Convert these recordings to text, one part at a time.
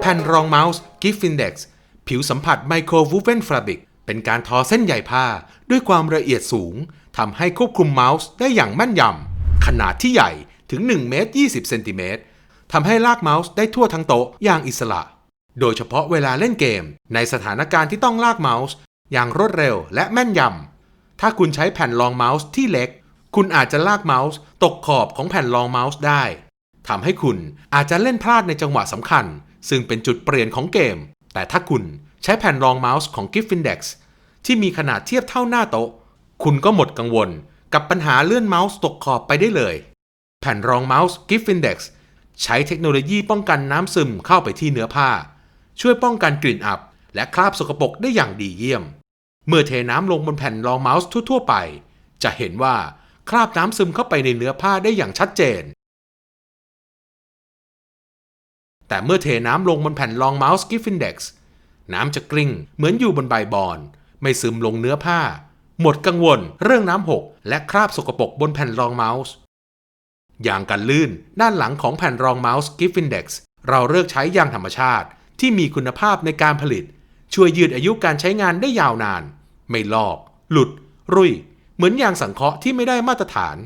แผ่นรองเมาส์ Gift Index ผิวสัมผัสไมโครวูเวนฟาบริกเป็นการทอเส้นใยผ้าด้วยความละเอียดสูงทำให้ควบคุมเมาส์ได้อย่างแม่นยำขนาดที่ใหญ่ถึง1เมตร20เซนติเมตรทำให้ลากเมาส์ได้ทั่วทั้งโต๊ะอย่างอิสระ โดยเฉพาะเวลาเล่นเกม ในสถานการณ์ที่ต้องลากเมาส์ อย่างรวดเร็วและแม่นยำถ้าคุณใช้แผ่นรองเมาส์ที่เล็ก คุณอาจจะลากเมาส์ตกขอบของแผ่นรองเมาส์ได้ ทำให้คุณอาจจะเล่นพลาดในจังหวะสำคัญ ซึ่งเป็นจุดเปลี่ยนของเกม แต่ถ้าคุณใช้แผ่นรองเมาส์ของ Gift Index ที่มีขนาดเทียบเท่าหน้าโต๊ะ คุณก็หมดกังวลกับปัญหาเลื่อนเมาส์ตกขอบไปได้เลย แผ่นรองเมาส์ Gift Index ใช้เทคโนโลยีป้องกันน้ำซึมเข้าไปที่เนื้อผ้า ช่วยป้องกันกลิ่นอับ และคราบสกปรกได้อย่างดีเยี่ยม เมื่อเทน้ำลงบนแผ่นรองเมาส์ทั่ว ๆ ไป จะเห็นว่าคราบน้ำซึมเข้าไปในเนื้อผ้าได้อย่างชัดเจน แต่เมื่อเทน้ำลงบนแผ่นรองเมาส์ Gift Index น้ำจะกลิ้งเหมือนอยู่บนใบบอน ไม่ซึมลงเนื้อผ้า หมดกังวล เรื่องน้ำหก และคราบสกปรกบนแผ่นรองเมาส์อย่างกันลื่นด้านหลังของแผ่นรองเมาส์ Gift Index เราเลือกใช้ยางธรรมชาติ ที่มีคุณภาพในการผลิต ช่วยยืดอายุการใช้งานได้ยาวนาน ไม่ลอก หลุด รุ่ยเหมือนยางสังเคราะห์ที่ไม่ได้มาตรฐาน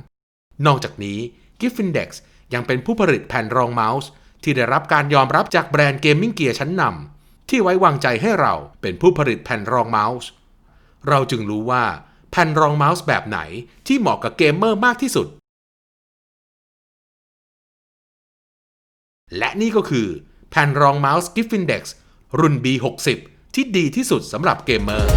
นอกจากนี้ Gift Index ยังเป็นผู้ผลิตแผ่นรองเมาส์ ที่ได้รับการยอมรับจากแบรนด์เกมมิ่งเกียร์ชั้นนำที่ไว้วางใจให้เราเป็นผู้ผลิตแผ่นรองเมาส์ เราจึงรู้ว่าแผ่นรองเมาส์แบบไหนที่เหมาะกับเกมเมอร์มากที่สุด และนี่ก็คือแผ่นรองเมาส์ Gift Index รุ่น B60 ที่ดีที่สุดสำหรับเกมเมอร์